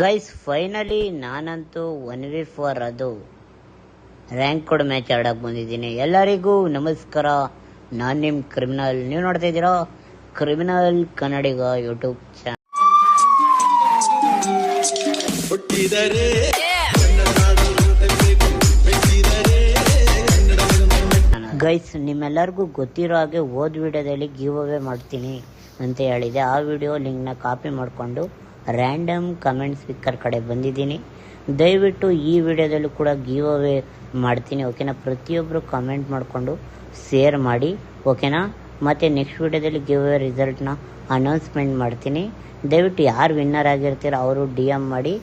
Guys finally ನಾನಂತೂ one V four ಅದು. Rank ಕೊಡ್ match ಆಡಕ್ ಬಂದಿದ್ದೀನಿ. ಎಲ್ಲರಿಗೂ ನಮಸ್ಕಾರ. ನಾನು ನಿಮ್ಮ ಕ್ರಿಮಿನಲ್ ನೀವು ನೋಡ್ತಾ ಇದ್ದೀರಾ? Criminal Kannadiga YouTube channel guys ನಿಮ್ಮೆಲ್ಲರಿಗೂ ಗೊತ್ತಿರೋ ಹಾಗೆ ಓದ್ ವಿಡಿಯೋದಲ್ಲಿ ಗೀವ್ ಅವೇ ಮಾಡ್ತೀನಿ ಅಂತ ಹೇಳಿದೆ. ಆ ವಿಡಿಯೋ ಲಿಂಕ್ನ ಕಾಪಿ ಮಾಡಿಕೊಂಡು ರ್ಯಾಂಡಮ್ ಕಮೆಂಟ್ ಸ್ಪೀಕರ್ ಕಡೆ ಬಂದಿದ್ದೀನಿ. ದಯವಿಟ್ಟು ಈ ವಿಡಿಯೋದಲ್ಲೂ ಕೂಡ ಗೀವ್ ಅವೇ ಮಾಡ್ತೀನಿ ಓಕೆನಾ ಪ್ರತಿಯೊಬ್ಬರು ಕಮೆಂಟ್ ಮಾಡಿಕೊಂಡು ಶೇರ್ ಮಾಡಿ ಓಕೆನಾ ಮತ್ತು ನೆಕ್ಸ್ಟ್ ವಿಡಿಯೋದಲ್ಲಿ ಗಿವ್ ಅವೇ ರಿಸಲ್ಟ್ನ ಅನೌನ್ಸ್ಮೆಂಟ್ ಮಾಡ್ತೀನಿ. ದಯವಿಟ್ಟು ಯಾರು ವಿನ್ನರ್ ಆಗಿರ್ತೀರೋ ಅವರು ಡಿ ಎಂ ಮಾಡಿ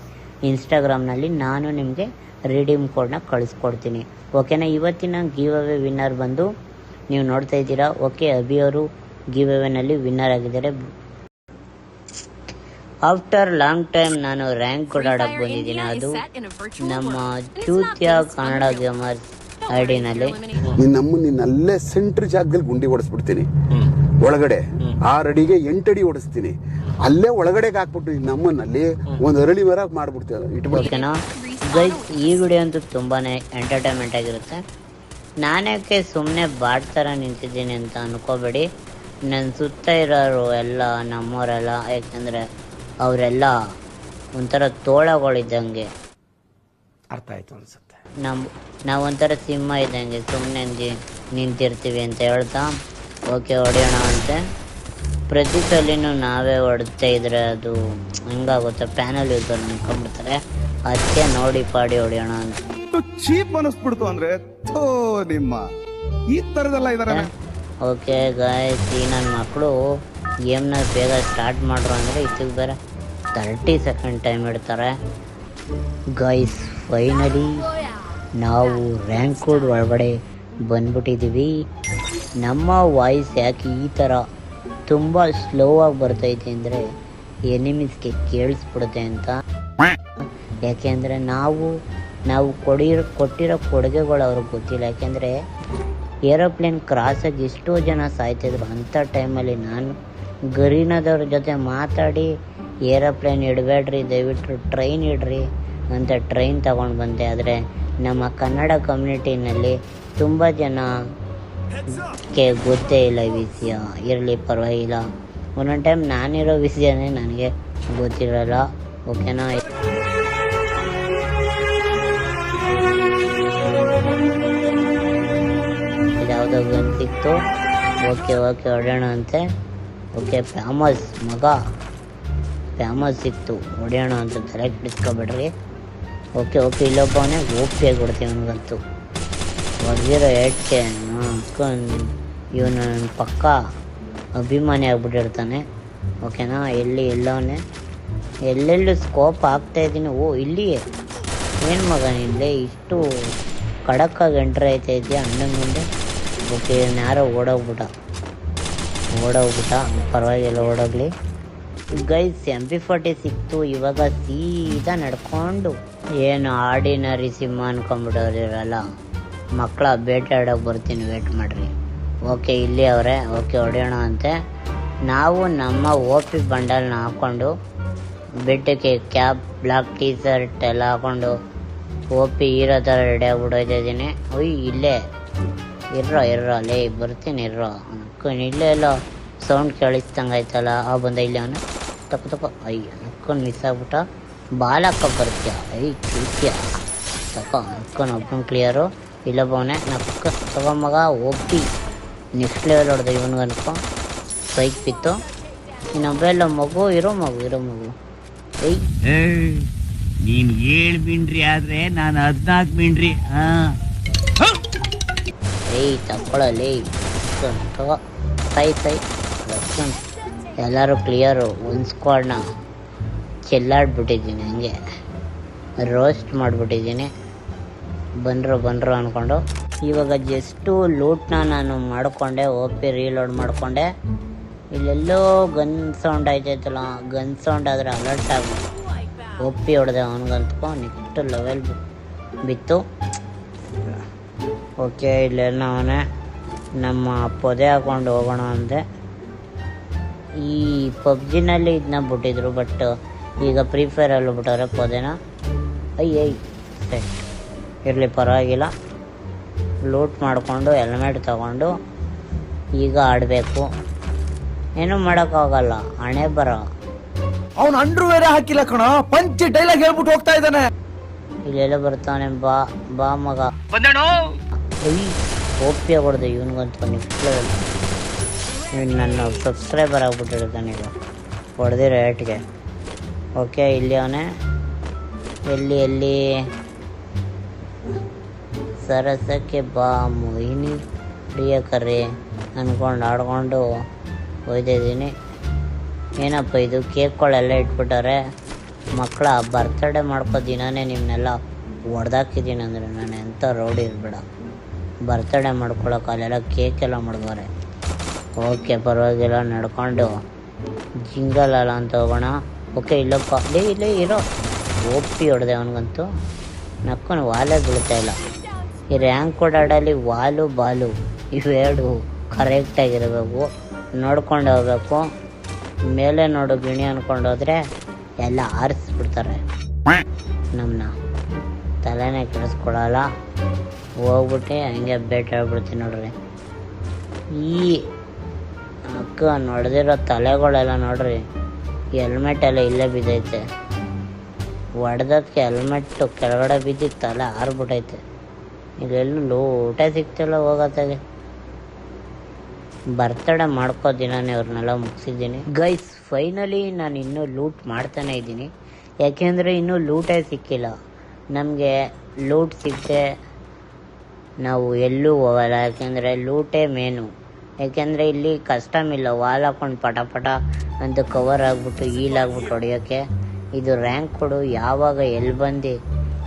ಇನ್ಸ್ಟಾಗ್ರಾಮ್ನಲ್ಲಿ ನಾನು ನಿಮಗೆ ರೀಡೀಮ್ ಕೋಡ್ನ ಕಳಿಸ್ಕೊಡ್ತೀನಿ. ಓಕೆನಾ ಇವತ್ತಿನ ಗಿವ್ ಅವೇ ವಿನ್ನರ್ ಬಂದು, ನೀವು ನೋಡ್ತಾ ಇದ್ದೀರಾ ಓಕೆ ಅಭಿ ಅವರು ಗಿವ್ ಅವೇನಲ್ಲಿ ವಿನ್ನರ್ ಆಗಿದ್ದಾರೆ. ಆಫ್ಟರ್ ಲಾಂಗ್ ಟೈಮ್ ನಾನು ರ್ಯಾಂಕ್ ಕೊಡಾಡಕ್ಕೆ ಬಂದಿದ್ದೀನಿ. ಅದು ನಮ್ಮ ಚೂತ್ಯ ಕನ್ನಡ ಗೇಮರ್ ಐಡಿನಲ್ಲಿ ನಿನ್ನಮ್ಮ ನಿನ್ನಲ್ಲೇ ಸೆಂಟ್ರ್ ಜಾಗದಲ್ಲಿ ಗುಂಡಿ ಹೊಡೆಸ್ಬಿಡ್ತೀನಿ ಒಳಗಡೆ ಆರು ಅಡಿಗೆ ಎಂಟು ಅಡಿ ಹೊಡೆಸ್ತೀನಿ ಅಲ್ಲೇ ಒಳಗಡೆಗೆ ಹಾಕ್ಬಿಟ್ಟು ನಮ್ಮನ್ನಲ್ಲಿ ಅಮ್ಮನಲ್ಲಿ ಒಂದು ಅರಳಿ ಮರ ಮಾಡ್ಬಿಡ್ತೀವಿ ಇಟ್ಬಿಡ್ತೀನಿ ಓಕೆನಾ? ಗೈಸ್ ಈ ವಿಡಿಯೋ ಅಂತೂ ತುಂಬಾನೇ ಎಂಟರ್ಟೈನ್ಮೆಂಟ್ ಆಗಿರುತ್ತೆ. ನಾನೇಕೆ ಸುಮ್ಮನೆ ಬಾಡ್ ಥರ ನಿಂತಿದ್ದೀನಿ ಅಂತ ಅನ್ಕೋಬೇಡಿ. ನನ್ನ ಸುತ್ತ ಇರೋರು ಎಲ್ಲ ನಮ್ಮವರೆಲ್ಲ ಯಾಕೆಂದರೆ ಅವರೆಲ್ಲ ಒಂಥರ ತೋಳಗಳಿದ್ದಂಗೆ. ಅರ್ಥ ಆಯ್ತು ಅನ್ಸುತ್ತೆ. ನಮ್ಮ ನಾವು ಒಂಥರ ಸಿಂಹ ಇದ್ದಂಗೆ ಸುಮ್ಮನೆ ನಿಂತಿರ್ತೀವಿ ಅಂತ ಹೇಳ್ತಾ ಓಕೆ ಹೊಡೆಯೋಣ ಅಂತೆ. ಪ್ರತಿ ಸಲಿನೂ ನಾವೇ ಹೊಡ್ತಾ ಇದ್ರೆ ಅದು ಹೆಂಗಾಗುತ್ತೆ? ಪ್ಯಾನಲ್ ಯೂಸರ್ ಅನ್ಕೊಂಡ್ಬಿಡ್ತಾರೆ ಅದಕ್ಕೆ ನೋಡಿ ಪಾಡಿ ಹೊಡೆಯೋಣ ಅಂತ. ಚೀಪ್ ಅನಿಸ್ಬಿಡ್ತು ಅಂದ್ರೆ ನಿಮ್ಮ. ಈ ತರದಲ್ಲ ಇದಾರೆ ಓಕೆ ಗಾಯ್ಸ್ ಈ ನನ್ನ ಮಕ್ಕಳು ಗೇಮ್ನ ಬೇಗ ಸ್ಟಾರ್ಟ್ ಮಾಡ್ರು ಅಂದರೆ ಇಷ್ಟಕ್ಕೆ ಬೇರೆ ತರ್ಟಿ ಸೆಕೆಂಡ್ ಟೈಮ್ ಇಡ್ತಾರೆ. ಗೈಸ್ ಫೈನಲಿ ನಾವು ರ್ಯಾಂಕ್ ಕೋಡ್ ಒಳಗಡೆ ಬಂದ್ಬಿಟ್ಟಿದ್ದೀವಿ ನಮ್ಮ ವಾಯ್ಸ್ ಯಾಕೆ ಈ ಥರ ತುಂಬ ಸ್ಲೋ ಆಗಿ ಬರ್ತೈತೆ ಅಂದರೆ ಎನಿಮೀಸ್ಗೆ ಕೇಳಿಸ್ಬಿಡುತ್ತೆ ಅಂತ. ಯಾಕೆಂದರೆ ನಾವು ನಾವು ಕೊಡಿರೋ, ಕೊಟ್ಟಿರೋ ಕೊಡುಗೆಗಳು ಅವ್ರಿಗೆ ಗೊತ್ತಿಲ್ಲ. ಯಾಕೆಂದರೆ ಏರೋಪ್ಲೇನ್ ಕ್ರಾಸಾಗಿ ಎಷ್ಟೋ ಜನ ಸಾಯ್ತಿದ್ರು. ಅಂಥ ಟೈಮಲ್ಲಿ ನಾನು ಗರೀನದವ್ರ ಜೊತೆ ಮಾತಾಡಿ ಏರೋಪ್ಲೇನ್ ಇಡಬೇಡ್ರಿ ದಯವಿಟ್ಟು ಟ್ರೈನ್ ಇಡ್ರಿ ಅಂತ ಟ್ರೈನ್ ತಗೊಂಡು ಬಂದೆ. ಆದರೆ ನಮ್ಮ ಕನ್ನಡ ಕಮ್ಯುನಿಟಿನಲ್ಲಿ ತುಂಬ ಜನ ಗೊತ್ತೇ ಇಲ್ಲ ಈ ವಿಷಯ. ಇರಲಿ ಪರವಾಗಿಲ್ಲ. ಒಂದೊಂದು ಟೈಮ್ ನಾನಿರೋ ವಿಷಯನೇ ನನಗೆ ಗೊತ್ತಿರಲ್ಲ. ಓಕೆನಾ? ಯಾವುದೋ ಗನ್ ಸಿಕ್ತು. ಓಕೆ ಓಕೆ ಹೊಡೋಣ ಅಂತೆ. ಓಕೆ ಫ್ಯಾಮಸ್ ಮಗ. ಫ್ಯಾಮಸ್ ಇತ್ತು. ಹೊಡೆಯೋಣ ಅಂತ ತಲೆಗೆ ಬಿಡಿಸ್ಕೊಬೇಡ್ರಿ ಓಕೆ ಓಕೆ ಇಲ್ಲೊಬ್ಬವನೇ ಓಪಿ ಕೊಡ್ತೀವಿ ಅವನಿಗಂತೂ ಜೀರೋ ಏಟ್ಗೆ ಅನ್ಕೊಂಡು ಇವನು ನನ್ನ ಪಕ್ಕ ಅಭಿಮಾನಿ ಆಗ್ಬಿಟ್ಟಿರ್ತಾನೆ. ಓಕೆನಾ ಎಲ್ಲಿ ಎಲ್ಲವನೇ ಎಲ್ಲೆಲ್ಲೂ ಸ್ಕೋಪ್ ಆಗ್ತಾ ಇದ್ದೀನಿ. ಓ, ಇಲ್ಲಿಯೇ. ಏನು ಮಗ ನಿಂದೆ ಇಷ್ಟು ಖಡಕ್ಕಾಗಿ ಎಂಟ್ರ್ ಆಯ್ತಾ ಇದೆಯಾ? ಅಣ್ಣನ ಮುಂದೆ? ಓಕೆ ಯಾರೋ ಓಡೋಗ್ಬಿಟ್ಟ. ಓಡೋಗ್ಬಿಟ್ಟ. ಪರವಾಗಿಲ್ಲ, ಓಡೋಗ್ಲಿ. ಗೈಸ್ ಎಂ ಪಿ ಫೋರ್ಟಿ ಸಿಕ್ತು. ಇವಾಗ ಸೀದಾ ನಡ್ಕೊಂಡು ಏನು ಆರ್ಡಿನರಿ ಸಿಂಹ ಇವರೆಲ್ಲ ಮಕ್ಕಳ ಬೇಟೆ ಬರ್ತೀನಿ ವೇಟ್ ಮಾಡ್ರಿ. ಓಕೆ ಇಲ್ಲಿ ಅವರೇ. ಓಕೆ ಹೊಡೆಯೋಣ ಅಂತೆ. ನಾವು ನಮ್ಮ ಓ ಪಿ ಬಂಡಲ್ನ ಹಾಕ್ಕೊಂಡು ಬೆಟ್ಟಕ್ಕೆ ಕ್ಯಾಪ್ ಬ್ಲಾಕ್ ಟೀ ಶರ್ಟ್ ಎಲ್ಲ ಹಾಕ್ಕೊಂಡು ಓ ಪಿ ಇರೋ ಥರ ರೆಡಿ ಆಗ್ಬಿಟ್ಟು ಇದ್ದೀನಿ. ಒಯ್ ಇಲ್ಲೇ. ಇರ್ರೋ ಇರ್ರೋ. ಲೇ, ಬರ್ತೀನಿ, ಇರ್ರೋ. ಅನ್ಕೊಂಡು ಇಲ್ಲೇ ಎಲ್ಲ ಸೌಂಡ್ ಕೇಳಿಸ್ದಂಗೆ ಆಯ್ತಲ್ಲ ಆ ಬಂದ ಇಲ್ಲಿ ಅವನು. ತಪ್ಪ ತಪ್ಪ ಅಯ್ಯ ಅನ್ಕೊಂಡು ಮಿಸ್ ಆಗ್ಬಿಟ್ಟ. ಬಾಲ್ ಹಾಕೋ ಬರ್ತೀಯ? ಐ ಕೀರ್ತಿಯ ತಪ್ಪ ಅನ್ಕೊಂಡು ಒಬ್ಬನ ಕ್ಲಿಯರು ಇಲ್ಲೊಬ್ಬವನೇ ನಕ್ಕ ತಗೋ ಮಗ ಒಬ್ಬಿ ನೆಕ್ಸ್ಟ್ ಲೆವೆಲ್ ಹೊಡೆದ ಇವನಿಗೆ ಅನ್ಕೊ. ಬೈಕ್ ಬಿತ್ತು. ಇನ್ನೊಬ್ಬೆಲ್ಲ ಮಗು ಇರೋ ಮಗು ಇರೋ ಮಗು. ಐ ನೀನು ಏಳ್ ಮಿಂಡ್ರಿ ಆದ್ರೆ ನಾನು ಹದ್ನಾಲ್ಕು ಮಿಂಡ್ರಿ ಹಾ? ಏಯ್ ತಪ್ಪಳಲ್ಲಿ ತಗೋ. ಸೈ ಸೈ ಎಲ್ಲರೂ ಕ್ಲಿಯರು ಒಂದು ಸ್ಕ್ವಾಡ್ನ ಚೆಲ್ಲಾಡ್ಬಿಟ್ಟಿದ್ದೀನಿ ಹಂಗೆ. ರೋಸ್ಟ್ ಮಾಡಿಬಿಟ್ಟಿದ್ದೀನಿ. ಬಂದರು ಬಂದರು ಅಂದ್ಕೊಂಡು ಇವಾಗ ಜಸ್ಟು ಲೂಟ್ನ ನಾನು ಮಾಡಿಕೊಂಡೆ ಓಪಿ ರೀಲೋಡ್ ಮಾಡಿಕೊಂಡೆ. ಇಲ್ಲೆಲ್ಲೋ ಗನ್ ಸೌಂಡ್ ಆಯ್ತೈತಲ್ಲ ಗನ್ ಸೌಂಡ್ ಆದರೆ ಅಲರ್ಟ್ ಆಗ. ಒಪ್ಪಿ ಹೊಡೆದೆ ಅವನಿಗಂತ್ಕೊ ನೆಕ್ಸ್ಟ್ ಲೆವೆಲ್ ಬಿತ್ತು. ಓಕೆ ಇಲ್ಲೆಲ್ಲ ಅವನೇ. ನಮ್ಮ ಪೊದೆ ಹಾಕೊಂಡು ಹೋಗೋಣ ಅಂದೆ. ಈ ಪಬ್ಜಿನಲ್ಲಿ ಇದನ್ನ ಬಿಟ್ಟಿದ್ರು ಬಟ್ ಈಗ ಫ್ರೀ ಫೈರಲ್ಲಿ ಬಿಟ್ಟವ್ರೆ ಪೊದೆನ. ಅಯ್ಯ ಸೆಟ್ ಇರಲಿ ಪರವಾಗಿಲ್ಲ. ಲೂಟ್ ಮಾಡಿಕೊಂಡು ಹೆಲ್ಮೆಟ್ ತಗೊಂಡು ಈಗ ಆಡಬೇಕು. ಏನೂ ಮಾಡೋಕ್ಕಾಗಲ್ಲ ಹಣೆ ಬರ. ಅವನು ಅಂಡ್ರೂ ಬೇರೆ ಹಾಕಿಲ್ಲ ಕಣ ಪಂಚ ಡೈಲಾಗ್ ಹೇಳ್ಬಿಟ್ಟು ಹೋಗ್ತಾ ಇದ್ದಾನೆ. ಇಲ್ಲೆಲ್ಲ ಬರ್ತಾನೆ ಬಾ ಬಾ ಮಗ. ಅಯ್ಯ. ಓಪಿ ಬರ್ದೆ ಇವನಿಗಂತೂ ನೆಕ್ಸ್ಟ್ ಲೆವೆಲ್ ನನ್ನ ಸಬ್ಸ್ಕ್ರೈಬರ್ ಆಗ್ಬಿಟ್ಟಿರ್ತಾನೆ ಈಗ ಹೊಡೆದಿರೋ ರೇಟ್ಗೆ ಓಕೆ ಇಲ್ಲಿ ಅವನೇ. ಎಲ್ಲಿ ಎಲ್ಲಿ? ಸರಸಕ್ಕೆ ಬಾ ಮೊಹಿನಿ. ಹಿಡಿಯಕರ್ರಿ ಅಂದ್ಕೊಂಡು ಆಡ್ಕೊಂಡು ಒಯ್ದಿದ್ದೀನಿ ಏನಪ್ಪ ಇದು? ಕೇಕ್ಗಳೆಲ್ಲ ಇಟ್ಬಿಟ್ಟಾರೆ? ಮಕ್ಕಳ ಬರ್ತಡೇ ಮಾಡ್ಕೋ ದಿನಾನೇ ನಿಮ್ಮನ್ನೆಲ್ಲ ಹೊಡೆದಾಕಿದ್ದೀನಿ ಅಂದರೆ ನಾನು ಎಂಥ ರೌಡಿ ಇರಬೇಡ. ಬರ್ತಡೇ ಮಾಡ್ಕೊಳಕ್ಕೆ ಅಲ್ಲೆಲ್ಲ ಕೇಕ್ ಎಲ್ಲ ಮಾಡಿದವ್ರೆ. ಓಕೆ ಪರವಾಗಿಲ್ಲ, ನಡ್ಕೊಂಡು. ಜಿಂಗಲ್ ಅಲ್ಲ ಅಂತ ಹೋಗೋಣ. ಓಕೆ ಇಲ್ಲಪ್ಪ. ಲೇ ಇಲ್ಲೇ ಇರೋ. ಒಪ್ಪಿ ಹೊಡೆದೆ ಅವನಿಗಂತೂ. ನಕ್ಕೊಂಡು ವಾಲೇ ಬೀಳ್ತಾ ಇಲ್ಲ. ಈ ರ್ಯಾಂಕ್ ಓಡಾಡಲ್ಲಿ ವಾಲು, ಬಾಲು ಇವೆರಡು ಕರೆಕ್ಟಾಗಿರಬೇಕು ನೋಡ್ಕೊಂಡು ಹೋಗ್ಬೇಕು. ಮೇಲೆ ನೋಡು ಗಿಣಿ ಅನ್ಕೊಂಡು ಹೋದ್ರೆ ಎಲ್ಲ ಆರಿಸ್ಬಿಡ್ತಾರೆ. ನಮ್ಮನ್ನ ತಲೆನೇ ಕೆಡಿಸ್ಕೊಳಲ್ಲ ಹೋಗ್ಬಿಟ್ಟು, ಹಂಗೆ ಬೇಟೆ ಹೇಳ್ಬಿಡ್ತೀನಿ ನೋಡ್ರಿ. ಈ ಅಕ್ಕ ನೋಡ್ದಿರೋ ತಲೆಗಳೆಲ್ಲ ನೋಡ್ರಿ ಹೆಲ್ಮೆಟ್ ಎಲ್ಲ ಇಲ್ಲೇ ಬಿದ್ದೈತೆ. ಹೊಡೆದಕ್ಕೆ ಹೆಲ್ಮೆಟ್ಟು ಕೆಳಗಡೆ ಬಿದ್ದು ತಲೆ ಹಾರ್ಬಿಟ್ಟೈತೆ ಇಲ್ಲೆಲ್ಲೂ ಊಟ ಸಿಗ್ತಿಲ್ಲ ಹೋಗತ್ತಾಗೆ ಬರ್ತಡೇ ಮಾಡ್ಕೋ ದಿನಾನೇ ಅವ್ರನ್ನೆಲ್ಲ ಮುಗಿಸಿದ್ದೀನಿ. ಗೈಸ್ ಫೈನಲಿ ನಾನು ಇನ್ನೂ ಲೂಟ್ ಮಾಡ್ತಾನೆ ಇದ್ದೀನಿ. ಯಾಕೆಂದರೆ ಇನ್ನೂ ಲೂಟೇ ಸಿಕ್ಕಿಲ್ಲ. ನಮಗೆ ಲೂಟ್ ಸಿಕ್ಕದೆ ನಾವು ಎಲ್ಲೂ ಹೋಗಲ್ಲ. ಯಾಕೆಂದರೆ ಲೂಟೇ ಮೇನು ಯಾಕೆಂದರೆ ಇಲ್ಲಿ ಕಸ್ಟಮ್ ಇಲ್ಲ. ವಾಲ್ ಹಾಕೊಂಡು ಪಟ ಪಟ ಅಂತ ಕವರ್ ಆಗಿಬಿಟ್ಟು ಈಲ್ ಆಗ್ಬಿಟ್ಟು ಹೊಡಿಯೋಕ್ಕೆ ಇದು ರ್ಯಾಂಕ್ ಕೊಡು. ಯಾವಾಗ ಎಲ್ಲಿ ಬಂದು,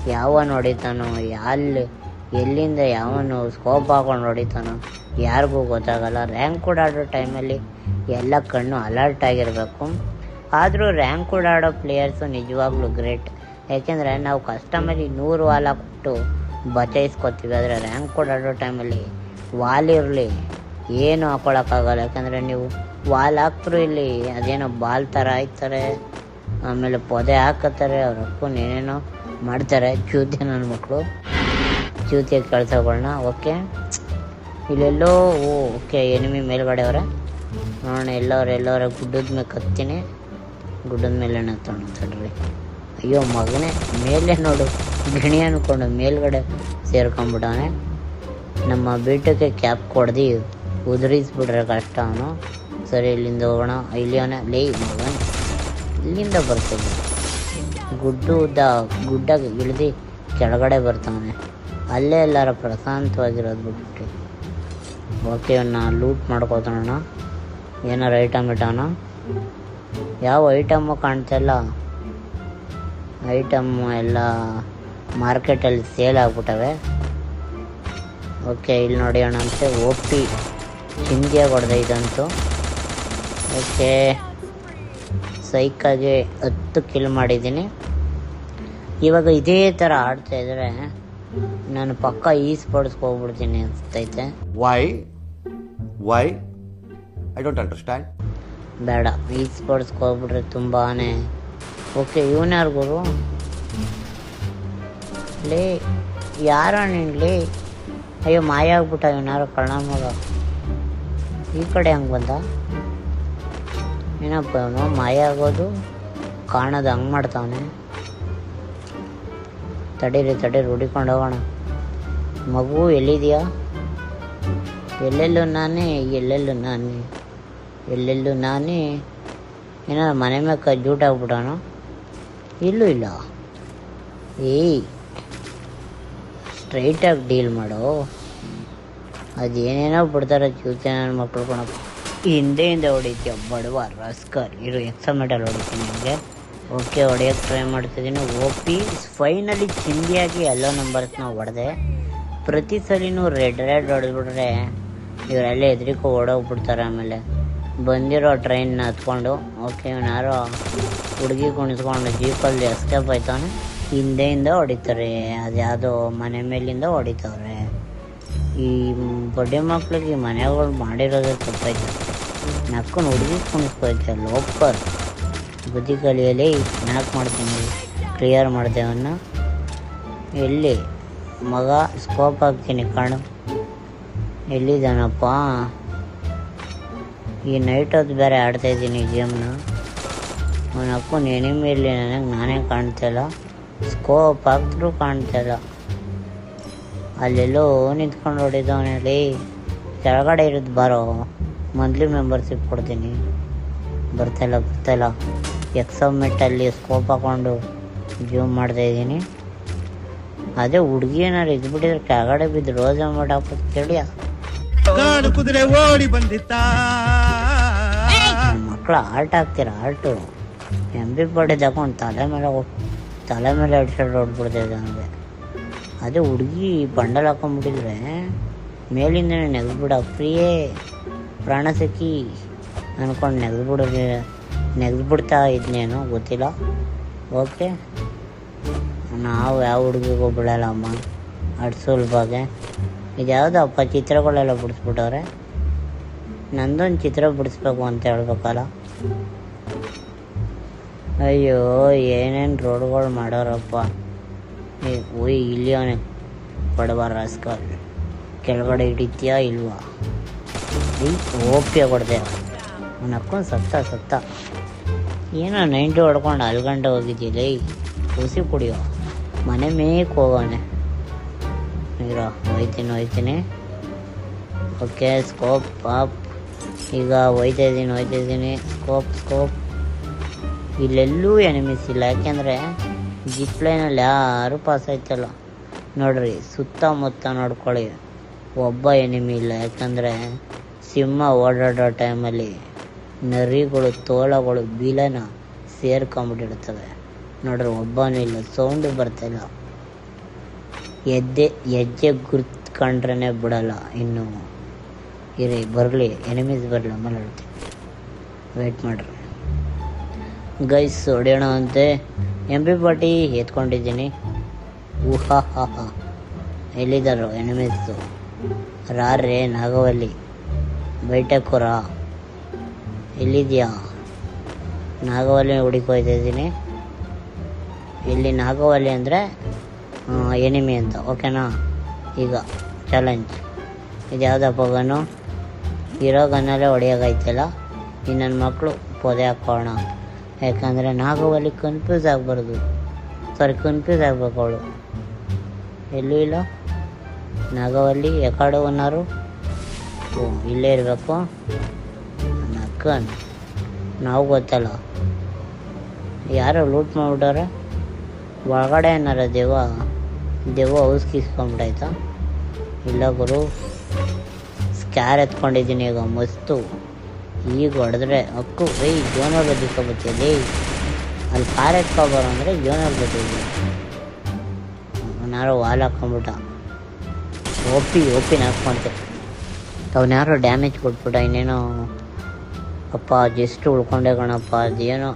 ಯಾವ ಹೊಡಿತಾನೋ ಅಲ್ಲಿ ಎಲ್ಲಿಂದ ಯಾವನು ಸ್ಕೋಪ್ ಹಾಕೊಂಡು ಹೊಡಿತಾನೋ, ಯಾರಿಗೂ ಗೊತ್ತಾಗಲ್ಲ. ರ್ಯಾಂಕ್ ಕೂಡ ಆಡೋ ಟೈಮಲ್ಲಿ ಎಲ್ಲ ಕಣ್ಣು ಅಲರ್ಟ್ ಆಗಿರಬೇಕು. ಆದರೂ ರ್ಯಾಂಕ್ ಕೂಡ ಆಡೋ ಪ್ಲೇಯರ್ಸು ನಿಜವಾಗ್ಲೂ ಗ್ರೇಟ್ ಯಾಕೆಂದರೆ ನಾವು ಕಸ್ಟಮರಿ ನೂರು ವಾಲ್ ಹಾಕ್ಬಿಟ್ಟು ಬಚಾಯಿಸ್ಕೊತೀವಿ. ಆದರೆ ರ್ಯಾಂಕ್ ಕೂಡ ಆಡೋ ಟೈಮಲ್ಲಿ ವಾಲ್ ಇರಲಿ, ಏನು ಹಾಕೊಳಕ್ಕಾಗಲ್ಲ. ಯಾಕಂದರೆ ನೀವು ವಾಲ್ ಹಾಕ್ತರು ಇಲ್ಲಿ ಅದೇನೋ ಬಾಲ್ ಥರ ಹಾಕ್ತಾರೆ, ಆಮೇಲೆ ಪೊದೆ ಹಾಕತ್ತಾರೆ, ಅವ್ರ ಅಪ್ಪನ ಏನೇನೋ ಮಾಡ್ತಾರೆ. ಚ್ಯೂತಿ ನನ್ನ ಮಕ್ಕಳು ಚ್ಯೂತಿಯ ಕೆಲಸಗಳನ್ನ ಓಕೆ? ಇಲ್ಲೆಲ್ಲೋ, ಓ, ಓಕೆ ಎನಿಮಿ ಮೇಲ್ಗಡೆ ಅವರ ನೋಡೋಣ, ಎಲ್ಲವ್ರ ಎಲ್ಲವರ ಗುಡ್ಡದ ಮೇಲೆ ಕತ್ತೀನಿ. ಗುಡ್ಡದ ಮೇಲೆ ತೊಗೊಂಡು ತಡ್ರಿ ಅಯ್ಯೋ, ಮಗನೇ, ಮೇಲೆ ನೋಡು. ಗಿಣಿ ಅನ್ಕೊಂಡು ಮೇಲ್ಗಡೆ ಸೇರ್ಕೊಂಡ್ಬಿಟ್ಟವನೆ ನಮ್ಮ ಬೀಟಕ್ಕೆ ಕ್ಯಾಪ್ ಕೊಡ್ದು ಉದುರಿಸ್ಬಿಟ್ರೆ ಕಷ್ಟ ಅವನು. ಸರಿ, ಇಲ್ಲಿಂದ ಹೋಗೋಣ. ಇಲ್ಲಿ ಲೇ, ಮಗನ್, ಇಲ್ಲಿಂದ ಬರ್ತೀನಿ. ಗುಡ್ಡು ಉದ್ದ ಗುಡ್ಡ ಇಳಿದು, ಕೆಳಗಡೆ ಬರ್ತಾನೆ. ಅಲ್ಲೇ ಎಲ್ಲರ ಪ್ರಶಾಂತವಾಗಿರೋದು ಬಿಟ್ಬಿಟ್ಟು. ಓಕೆ ಲೂಟ್ ಮಾಡ್ಕೋತಾನಣ್ಣ. ಏನಾರು ಐಟಮ್ ಇಟ್ಟವನ ಯಾವ ಐಟಮ್ಮು ಕಾಣ್ತಿಲ್ಲ. ಐಟಮ್ ಎಲ್ಲ ಮಾರ್ಕೆಟಲ್ಲಿ ಸೇಲ್ ಆಗ್ಬಿಟ್ಟವೆ. ಓಕೆ ಇಲ್ಲಿ ನೋಡಿ ಅಣ್ಣ ಅಂತೆ ಒಪ್ಪಿ ಹಿಂದಿಯ ಹೊಡೆದ ಇದಂತೂ. ಓಕೆ ಸೈಕಾಗಿ ಹತ್ತು ಕಿಲ್ ಮಾಡಿದ್ದೀನಿ. ಇವಾಗ ಇದೇ ಥರ ಆಡ್ತಾ ಇದ್ರೆ ನಾನು ಪಕ್ಕ ಈ ಸ್ಪೋರ್ಟ್ಸ್ಗೆ ಹೋಗ್ಬಿಡ್ತೀನಿ ಅನ್ಸ್ತೈತೆ. Why why I don't understand ಬೇಡ ಈ ಸ್ಪೋರ್ಟ್ಸ್ಗೆ ಹೋಗ್ಬಿಟ್ರೆ ತುಂಬಾ ಓಕೆ ಇವನ್ಯಾರು ಲೇ, ಯಾರೋ ನಿನ್ಲಿ ಅಯ್ಯೋ, ಮಾಯ ಆಗ್ಬಿಟ್ಟ ಇವನಾರು ಕಳ್ಳ ಮಗ ಈ ಕಡೆ ಹಂಗೆ ಬಂದ? ಏನಪ್ಪ ಅವನು ಮಾಯ ಆಗೋದು? ಕಾಣೋದು ಹಂಗೆ ಮಾಡ್ತಾವನೆ? ತಡೀರಿ ತಡೀರಿ ಹುಡಿಕೊಂಡು ಹೋಗೋಣ. ಮಗು ಎಲ್ಲಿದೆಯಾ? ಎಲ್ಲೆಲ್ಲೂ ನಾನೇ ಎಲ್ಲೆಲ್ಲೂ ನಾನೇ ಎಲ್ಲೆಲ್ಲೂ ನಾನೇ. ಏನೋ ಮನೆ ಮೇಲೆ ಜೂಟ್ ಆಗ್ಬಿಟ್ಟವನು ಇಲ್ಲೂ ಇಲ್ಲ. ಏಯ್ ಸ್ಟ್ರೈಟಾಗಿ ಡೀಲ್ ಮಾಡೋ. ಅದೇನೇನೋ ಬಿಡ್ತಾರೆ ಚೂತೆ ನನ್ನ ಮಕ್ಕಳು ಹಿಂದೆ ಹಿಂದೆಯಿಂದ ಹೊಡಿತೀಯ, ಬಡವ ರಸ್ಕರ್ ಇರು ಎಕ್ಸಮೆಟಲ್ಲಿ ಹೊಡಿತೀನಿ ನಿಮಗೆ ಓಕೆ ಹೊಡೆಯೋಕ್ಕೆ ಟ್ರೈ ಮಾಡ್ತಿದ್ದೀನಿ. ಓ ಪಿ ಫೈನಲಿ ಚಿಂದಿಯಾಗಿ ಎಲ್ಲೋ ನಂಬರ್ಸ್ನ ಹೊಡೆದೆ. ಪ್ರತಿ ಸಲಿನೂ ರೆಡ್ ರೆಡ್ ಹೊಡೆದ್ಬಿಟ್ರೆ ಇವರೆಲ್ಲ ಎದ್ರಿಕೋ ಓಡೋಗ್ಬಿಡ್ತಾರೆ ಆಮೇಲೆ. ಬಂದಿರೋ ಟ್ರೈನ್ನ ಹತ್ಕೊಂಡು. ಓಕೆ ಇವನು ಯಾರೋ? ಹುಡುಗಿ ಕುಣಿಸ್ಕೊಂಡು ಜೀಪಲ್ಲಿ ಎಸ್ಕೇಪ್ ಆಯ್ತಾನೆ ಹಿಂದೆಯಿಂದ ಹೊಡಿತಾರೆ. ಅದ್ಯಾವುದೋ ಮನೆ ಮೇಲಿಂದ ಹೊಡಿತವ್ರೆ. ಈ ಬಡ್ಡಿ ಮಕ್ಳಿಗೆ ಈ ಮನೆಗಳು ಮಾಡಿರೋದೇ ತಪ್ಪೈತೆ ನಕ್ಕೊಂಡು ಹುಡುಗಿ ಕುಣಿಸ್ಕೊಯ್ತೆ ಲೋಪರ್ ಬುದ್ಧಿ ಕಲಿಯಲ್ಲಿ ಮ್ಯಾಕ್ ಮಾಡ್ತೀನಿ ಕ್ಲಿಯರ್ ಮಾಡ್ದೇವನ್ನ ಎಲ್ಲಿ? ಮಗ ಸ್ಕೋಪ್ ಹಾಕ್ತೀನಿ ಕಣ್ಣು ಎಲ್ಲಿದ್ದಾನಪ್ಪ? ಈ ನೈಟ್ ಹೊತ್ತು ಬೇರೆ ಆಡ್ತಾ ಇದ್ದೀನಿ ಗೇಮ್ನ ಅವನ ಅಪ್ಪನ ಎನಿಮಿ ಇರಲಿ ನನಗೆ ನಾನೇ ಕಾಣ್ತಾಯಿಲ್ಲ ಸ್ಕೋಪ್ ಹಾಕಿದ್ರೂ ಕಾಣ್ತಾಯಿಲ್ಲ ಅಲ್ಲೆಲ್ಲೋ ನಿಂತ್ಕೊಂಡು ಹೊಡಿದವನಲ್ಲಿ ಕೆಳಗಡೆ ಇರೋದು ಬಾರೋ. ಮಂತ್ಲಿ ಮೆಂಬರ್ಶಿಪ್ ಕೊಡ್ತೀನಿ. ಬರ್ತಾಯಿಲ್ಲ ಬರ್ತಾಯಿಲ್ಲ ಎಕ್ಸಮ್ಮೆಟ್ಟಲ್ಲಿ ಸ್ಕೋಪ್ ಹಾಕೊಂಡು ಜೂಮ್ ಮಾಡ್ತಾ ಇದ್ದೀನಿ. ಅದೇ ಹುಡುಗಿ ಏನಾರು ಇದ್ಬಿಟ್ಟಿದ್ರೆ ಕೆಳಗಡೆ ಬಿದ್ದು ರೋಜ ಮಾಡಾಕ್ಬಿಟ್ಟು ಕೇಳಿಯ ಕುದುರೆ ಓಡಿ ಬಂದಿತ್ತ? ಮಕ್ಕಳು ಆಲ್ಟ್ ಹಾಕ್ತೀರಾ ಆಲ್ಟು ಎಂ ಬಿ ಪಡೆ ತಗೊಂಡು ತಲೆ ಮೇಲೆ ತಲೆ ಮೇಲೆ ಹೆಡ್ಸೆಟ್ ಹೊಡ್ಬಿಡ್ತಾಯಿದ್ದೆ ನನಗೆ ಅದೇ ಹುಡುಗಿ ಬಂಡಲ್ ಹಾಕೊಂಡ್ಬಿಟ್ಟಿದ್ರೆ ಮೇಲಿಂದನೇ ನೆಗೆದ್ಬಿಡ ಫ್ರೀಯೇ ಪ್ರಾಣ ಸಿಕ್ಕಿ ಅಂದ್ಕೊಂಡು ನೆಗೆದ್ಬಿಡ ನೆಗೆದ್ಬಿಡ್ತಾ ಇದ್ನೇನೋ ಗೊತ್ತಿಲ್ಲ. ಓಕೆ. ನಾವು ಯಾವ ಹುಡುಗಿಗೂ ಬಿಡಲ್ಲ ಅಮ್ಮ ಅಡ್ಸೋಲ್ ಬಾಗೆ ಇದು ಯಾವುದಪ್ಪ ಚಿತ್ರಗಳೆಲ್ಲ ಬಿಡಿಸ್ಬಿಟ್ಟವ್ರೆ. ನಂದೊಂದು ಚಿತ್ರ ಬಿಡಿಸ್ಬೇಕು ಅಂತ ಹೇಳ್ಬೇಕಲ್ಲ. ಅಯ್ಯೋ, ಏನೇನು ರೋಡ್ಗಳು ಮಾಡೋರಪ್ಪ. ಏ, ಓಯ್, ಇಲ್ಲಿ ಅವನೇ. ಬಡವ ರಾಸ್ಕಲ್. ಕೆಳಗಡೆ ಹಿಡಿತೀಯಾ ಇಲ್ವಾ? ಓಪ್ಯ ಕೊಡ್ದೆ. ಅವನ ಅಕ್ಕೊಂದು ಸತ್ತ ಸತ್ತ. ಏನೋ ನೈಂಟಿ ಹೊಡ್ಕೊಂಡು ಅಲ್ಗಂಟೆ ಹೋಗಿದ್ದಿಲ್ಲ ಕೂಸಿ ಕುಡಿಯೋ. ಮನೆ ಮೇಕ್ ಹೋಗೋನೆ ಇರೋ, ಹೋಯ್ತೀನಿ ಹೋಯ್ತೀನಿ. ಓಕೆ ಸ್ಕೋಪ್ ಅಪ್ ಈಗ ಹೋಯ್ತಾ ಇದ್ದೀನಿ ಹೋಯ್ತಾ ಇದ್ದೀನಿ ಸ್ಕೋಪ್ ಸ್ಕೋಪ್ ಇಲ್ಲೆಲ್ಲೂ ಎನಿಮೀಸ್ ಇಲ್ಲ. ಯಾಕೆಂದರೆ ಜಿಪ್ಲೈನಲ್ಲಿ ಯಾರೂ ಪಾಸ್ ಆಯ್ತಲ್ಲ. ನೋಡ್ರಿ, ಸುತ್ತಮುತ್ತ ನೋಡ್ಕೊಳ್ಳಿ. ಒಬ್ಬ ಎನಿಮಿ ಇಲ್ಲ. ಯಾಕಂದರೆ ಸಿಂಹ ಓಡಾಡೋ ಟೈಮಲ್ಲಿ ನರಿಗಳು, ತೋಳಗಳು ಬಿಲನ ಸೇರ್ಕೊಂಬಿಟ್ಟಿರ್ತವೆ. ನೋಡ್ರಿ, ಒಬ್ಬನೂ ಇಲ್ಲ. ಸೌಂಡು ಬರ್ತಾಯಿಲ್ಲ ಎದ್ದೆ ಹೆಜ್ಜೆ ಗುರ್ತ್ಕೊಂಡ್ರೆ ಬಿಡಲ್ಲ. ಇನ್ನು ಇರಿ, ಬರಲಿ. ಎನಿಮೀಸ್ ಬರಲಿ. ಆಮೇಲೆ ವೆಯ್ಟ್ ಮಾಡ್ರಿ. ಗೈಸ್, ಹೊಡೆಯೋಣ ಅಂತೆ. ಎಂ ಪಿ ಪಾಟಿ ಎತ್ಕೊಂಡಿದ್ದೀನಿ. ಊಹಾ ಹಾ ಹಾ ಎಲ್ಲಿದ್ದಾರೋ ಎನಿಮೀಸು ರಾರೇ, ನಾಗವಲ್ಲಿ. ಬೈಟಕುರ. ಎಲ್ಲಿದೆಯಾ? ನಾಗವಲ್ಲಿ ಹುಡುಕೋಯ್ತಾ ಇದ್ದೀನಿ. ಇಲ್ಲಿ ನಾಗವಲ್ಲಿ ಅಂದರೆ ಎನಿಮಿ ಅಂತ. ಓಕೆನಾ ಈಗ ಚಾಲೆಂಜ್ ಇದು ಯಾವುದಪ್ಪ ಗನು ಇರೋ ಗನ್ನಲ್ಲೇ ಹೊಡೆಯೋಕೈತಲ್ಲ ಇನ್ನು ನನ್ನ ಮಕ್ಕಳು ಪೊದೆ ಹಾಕೋಣ. ಯಾಕಂದರೆ ನಾಗವಲ್ಲಿ ಕನ್ಫ್ಯೂಸ್ ಆಗಬಾರ್ದು. ಸರಿ ಕನ್ಫ್ಯೂಸ್ ಆಗ್ಬೇಕು ಅವಳು. ಎಲ್ಲೂ ಇಲ್ಲ? ನಾಗವಲ್ಲಿ ಯಾಕಡೆ ಒನ್ನಾರು ಓ, ಇಲ್ಲೇ ಇರಬೇಕು. ನಕ್ಕನ್. ನಾವು ಗೊತ್ತಲ್ಲ. ಯಾರೋ ಲೂಟ್ ಮಾಡ್ಬಿಟ್ಟವ್ರೆ? ಒಳಗಡೆ ಏನಾರ ದೇವ ದೇವ ಹೌಸ್ ಕಿಸ್ಕೊಂಬಿಟ್ಟಾಯ್ತಾ ಇಲ್ಲ ಗುರು. ಸ್ಕ್ಯಾರ್ ಎತ್ಕೊಂಡಿದ್ದೀನಿ ಈಗ, ಮಸ್ತು. ಈಗ ಹೊಡೆದ್ರೆ ಅಕ್ಕು, ಏಯ್ ಜೋನಲ್ಲಿ ಬದುಕೋಬತ್ತಿಯಲ್ಲಿ ಅಲ್ಲಿ ಕಾರ್ ಕಬರ್ ಅಂದರೆ ಜೋನರ್ ಬತ್ತಿದ್ವಿ ಅವನಾರು ವಾಲ್ ಹಾಕೊಂಡ್ಬಿಟ್ಟ. ಓಪಿ ಓಪಿನ ಹಾಕ್ಕೊಂತೆ ಅವನ್ಯಾರೋ ಡ್ಯಾಮೇಜ್ ಕೊಟ್ಬಿಟ್ಟ, ಇನ್ನೇನೋ, ಅಪ್ಪ ಜಸ್ಟ್ ಉಳ್ಕೊಂಡೆ ಕಣಪ್ಪ, ಅದೇನೋ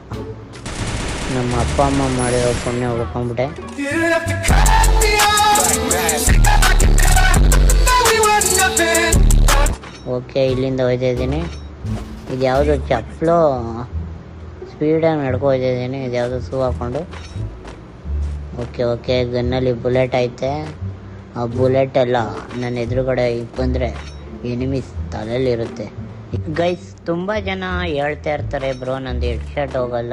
ನಮ್ಮ ಅಪ್ಪ, ಅಮ್ಮ ಮಾಡಿರೋ ಪುಣ್ಯ ಉಳ್ಕೊಂಬಿಟ್ಟೆ ಓಕೆ ಇಲ್ಲಿಂದ ಹೋಯ್ತಾ ಇದ್ದೀನಿ. ಇದು ಯಾವುದೋ ಚಪ್ಪಲು ಸ್ಪೀಡಾಗಿ ನಡ್ಕೊ ಇದ್ಯಾವುದು ಇದ್ದೀನಿ ಇದು ಯಾವುದೋ ಶೂ ಹಾಕ್ಕೊಂಡು ಓಕೆ ಓಕೆ ಗನ್ನಲ್ಲಿ ಬುಲೆಟ್ ಐತೆ. ಆ ಬುಲೆಟ್ ಎಲ್ಲ ನನ್ನ ಎದುರುಗಡೆ ಬಂದರೆ ಎನಿಮಿಸ್ ತಲೆಯಲ್ಲಿರುತ್ತೆ. ಗೈಸ್ ತುಂಬ ಜನ ಹೇಳ್ತಾ ಇರ್ತಾರೆ, ಬ್ರೋ, ನಂದು ಹೆಡ್ ಶರ್ಟ್ ಹೋಗಲ್ಲ.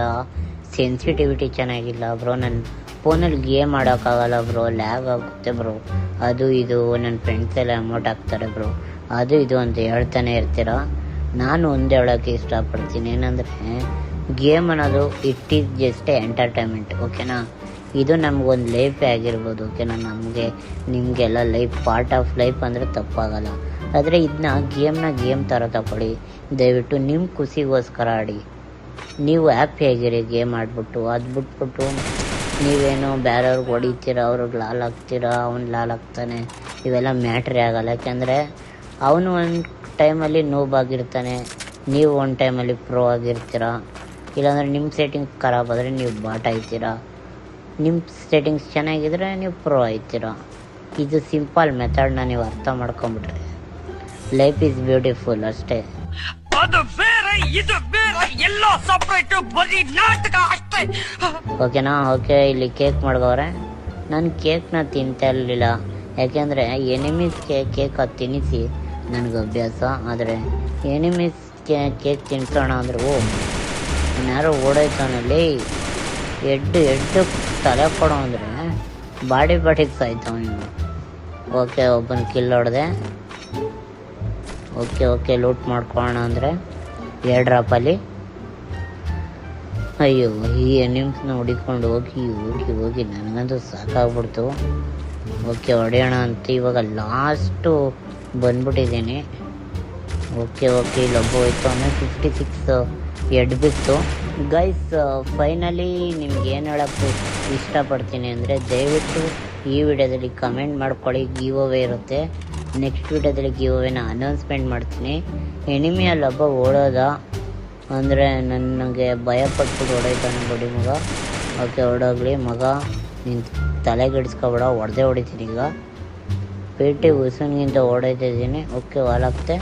ಸೆನ್ಸಿಟಿವಿಟಿ ಚೆನ್ನಾಗಿಲ್ಲ. ಬ್ರೋ ನನ್ನ ಫೋನಲ್ಲಿ ಗೇಮ್ ಆಡೋಕ್ಕಾಗಲ್ಲ, ಬ್ರೋ. ಲ್ಯಾಗ್ ಆಗುತ್ತೆ, ಬ್ರೋ. ಅದು ಇದು. ನನ್ನ ಫ್ರೆಂಡ್ಸ್ ಎಲ್ಲ ಅಮೌಂಟ್ ಹಾಕ್ತಾರೆ, ಬ್ರೋ. ಅದು ಇದು ಅಂತ ಹೇಳ್ತಾನೆ ಇರ್ತೀರ? ನಾನು ಒಂದೇ ಹೇಳೋಕ್ಕೆ ಇಷ್ಟಪಡ್ತೀನಿ. ಏನಂದರೆ ಗೇಮ್ ಅನ್ನೋದು ಇಟ್ ಈಸ್ ಜಸ್ಟ್ ಎಂಟರ್ಟೈನ್ಮೆಂಟ್ ಓಕೆನಾ ಇದು ನಮಗೊಂದು ಲೈಫೇ ಆಗಿರ್ಬೋದು ಓಕೆನಾ ನಮಗೆ, ನಿಮಗೆಲ್ಲ ಲೈಫ್ ಪಾರ್ಟ್ ಆಫ್ ಲೈಫ್ ಅಂದರೆ ತಪ್ಪಾಗಲ್ಲ. ಆದರೆ ಇದನ್ನ ಗೇಮ್ನ ಗೇಮ್ ಥರ ತಗೊಳ್ಳಿ. ದಯವಿಟ್ಟು ನಿಮ್ಮ ಖುಷಿಗೋಸ್ಕರ ಆಡಿ. ನೀವು ಹ್ಯಾಪಿಯಾಗಿರಿ ಗೇಮ್ ಆಡ್ಬಿಟ್ಟು. ಅದು ಬಿಟ್ಬಿಟ್ಟು ನೀವೇನೋ ಬೇರೆಯವ್ರಿಗೆ ಹೊಡಿತೀರ, ಅವ್ರಿಗೆ ಲಾಲ್ ಹಾಕ್ತೀರಾ, ಅವ್ನು ಲಾಲ್ ಹಾಕ್ತಾನೆ. ಇವೆಲ್ಲ ಮ್ಯಾಟ್ರೇ ಆಗಲ್ಲ. ಯಾಕೆಂದರೆ, ಅವನು ಒಂದು ಟೈಮಲ್ಲಿ ನೋಬ್ ಆಗಿರ್ತಾನೆ ನೀವು ಒಂದು ಟೈಮಲ್ಲಿ ಪ್ರೋ ಆಗಿರ್ತೀರ? ಇಲ್ಲಾಂದರೆ ನಿಮ್ಮ ಸೆಟ್ಟಿಂಗ್ಸ್ ಖರಾಬ್ ಆದರೆ ನೀವು ಬಾಟ್ ಆಯ್ತೀರಾ? ನಿಮ್ಮ ಸೆಟ್ಟಿಂಗ್ಸ್ ಚೆನ್ನಾಗಿದ್ರೆ ನೀವು ಪ್ರೋ ಆಯ್ತೀರ? ಇದು ಸಿಂಪಲ್ ಮೆಥಡ್ನ ನೀವು ಅರ್ಥ ಮಾಡ್ಕೊಂಬಿಟ್ರೆ ಲೈಫ್ ಈಸ್ ಬ್ಯೂಟಿಫುಲ್ ಅಷ್ಟೇ. ಅದು ಬೇರೆ ಇದು ಬೇರೆ ಓಕೆನಾ ಓಕೆ ಇಲ್ಲಿ ಕೇಕ್ ಮಾಡ್ಗವ್ರೆ. ನಾನು ಕೇಕ್ನ ತಿಂತಾ ಇರಲಿಲ್ಲ. ಯಾಕೆಂದರೆ ಎನಿಮೀಸ್ಗೆ ಕೇಕ್ ಅದು ತಿನ್ನಿಸಿ. ನನಗೆ ಅಭ್ಯಾಸ, ಆದರೆ ಎನಿಮೀಸ್ ಕೇಕ್ ತಿನ್ಸೋಣ ಅಂದ್ರೆ, ಓ ಯಾರೋ ಓಡೋಯ್ತಾನಲ್ಲಿ ಎಡ್ಡು ಎಡ್ಡು ತಲೆ ಕೊಡೋ ಅಂದರೆ ಬಾಡಿ ಬಾಡಿಗೆ ಸಾಯ್ತಾವ ನೀವು ಓಕೆ, ಒಬ್ಬನ ಕಿಲ್ ಹೊಡೆದೆ. ಓಕೆ ಓಕೆ, ಲೂಟ್ ಮಾಡ್ಕೊಳ್ಳೋಣ ಅಂದರೆ ಏರ್ ಡ್ರಾಪಲ್ಲಿ ಅಯ್ಯೋ, ಈ ಎನಿಮ್ಸ್ನ ಹೊಡಿಕೊಂಡು ಹೋಗಿ ಹೋಗಿ ಹೋಗಿ ನನಗಂತೂ ಸಾಕಾಗ್ಬಿಡ್ತು. ಓಕೆ, ಹೊಡೆಯೋಣ ಅಂತ ಇವಾಗ ಲಾಸ್ಟು ಬಂದ್ಬಿಟ್ಟಿದ್ದೀನಿ. ಓಕೆ ಓಕೆ ಇಲ್ಲೊಬ್ಬ ಹೋಯ್ತು. ಅಂದರೆ ಫಿಫ್ಟಿ ಸಿಕ್ಸ್ ಎಡ್ ಬಿತ್ತು. ಗೈಸ್ ಫೈನಲಿ ನಿಮ್ಗೆ ಏನು ಹೇಳೋಕ್ಕೆ ಇಷ್ಟಪಡ್ತೀನಿ ಅಂದರೆ ದಯವಿಟ್ಟು ಈ ವಿಡಿಯೋದಲ್ಲಿ ಕಮೆಂಟ್ ಮಾಡ್ಕೊಳ್ಳಿ ಗಿವ್ ಅವೇ ಇರುತ್ತೆ. ನೆಕ್ಸ್ಟ್ ವಿಡಿಯೋದಲ್ಲಿ ಗಿವ್ ಅವೇನ ಅನೌನ್ಸ್ಮೆಂಟ್ ಮಾಡ್ತೀನಿ. ಎನಿಮಿಯಲ್ಲಿ ಒಬ್ಬ ಓಡೋದ ಅಂದರೆ ನನಗೆ ಭಯ ಪಟ್ಬಿಟ್ಟು ಹೊಡೈತಾನೆ ಬಡಿ ಮಗ. ಓಕೆ, ಹೊಡೋಗ್ಲಿ ಮಗ. ನೀನು ತಲೆಗೆಡಿಸ್ಕೊಬೇಡ ಹೊಡೆದೇ ಹೊಡಿತೀನಿ ಈಗ. ಪೇಟೆ ಉಸುನಿಗಿಂತ ಓಡೈತಿದ್ದೀನಿ ಓಕೆ ವಾಲಾಗ್ತೆ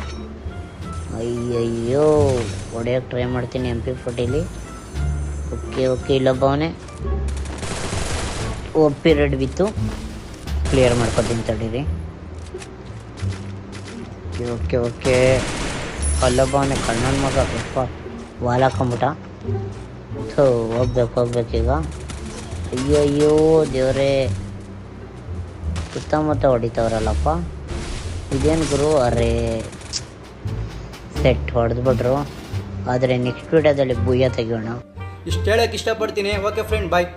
ಅಯ್ಯಯ್ಯೋ ಹೊಡೆಯೋಕ್ಕೆ ಟ್ರೈ ಮಾಡ್ತೀನಿ ಎಂ ಪಿ ಫೋರ್ಟಿಲಿ ಓಕೆ ಓಕೆ, ಇಲ್ಲೊಬ್ಬವನೇ. ಓ ಪೀರಿಯಡ್ ಬಿತ್ತು. ಕ್ಲಿಯರ್ ಮಾಡ್ಕೊತೀನಿ ತಡೀರಿ ಓಕೆ ಓಕೆ ಓಕೆ. ಅಲ್ಲೊಬ್ಬವನೇ, ಕಣ್ಣನ ಮಗ. ಅಪ್ಪ ವಾಲ್ ಹಾಕೊಂಬಿಟ್ಟ ಸೊ ಹೋಗ್ಬೇಕು, ಹೋಗ್ಬೇಕೀಗ. ಅಯ್ಯೋ ಅಯ್ಯೋ ದೇವರೇ. ಸುತ್ತಮುತ್ತ ಹೊಡಿತಾವ್ರಲ್ಲಪ್ಪ. ಇದೇನು ಗುರು, ಅರೇ ಸೆಟ್ ಹೊಡೆದ್ಬಿಟ್ರು. ಆದರೆ ನೆಕ್ಸ್ಟ್ ವೀಡಿಯೋದಲ್ಲಿ ಬುಯ್ಯ ತೆಗಿಯೋಣ. ಇಷ್ಟು ಹೇಳಕ್ಕೆ ಇಷ್ಟಪಡ್ತೀನಿ. Okay friend bye